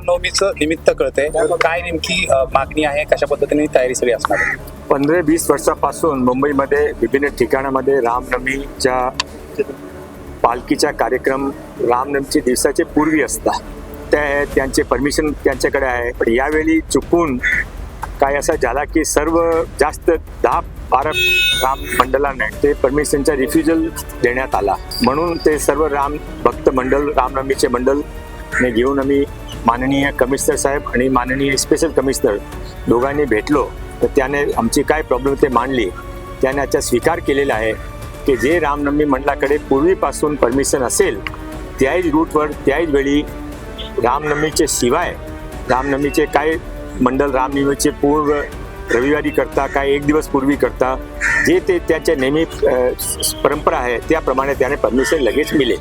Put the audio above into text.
रामनवमीचं निमित्त कळतंय. काय नेमकी मागणी आहे? कशा पद्धतीने तयारी सगळी असणार पंधरा वीस वर्षापासून मुंबईमध्ये विभिन्न ठिकाणामध्ये रामनवमीच्या पालखीचा कार्यक्रम रामनवमीचे दिवसाचे पूर्वी असतात. त्या त्यांचे परमिशन त्यांच्याकडे आहे. पण यावेळी चुकून काय असा झाला की सर्व जास्त दहा बारा राम मंडळाने ते परमिशनचा रिफ्युजल देण्यात आला. म्हणून ते सर्व राम भक्त मंडळ रामनवमीचे मंडळ घेऊन आम्ही माननीय कमिशनर साहेब आणि माननीय स्पेशल कमिशनर दोघांनी भेटलो तर त्याने आमची काय प्रॉब्लेम ते मांडली त्याने याचा स्वीकार केलेला आहे की जे रामनवमी मंडळाकडे पूर्वीपासून परमिशन असेल त्याच रूटवर त्याच वेळी रामनवमीचे शिवाय रामनवमीचे काय मंडळ रामनवमीचे पूर्व रविवारी करता काय एक दिवस पूर्वी करता जे ते त्याच्या नेहमी परंपरा आहे त्याप्रमाणे त्याने परमिशन लगेच मिळेल.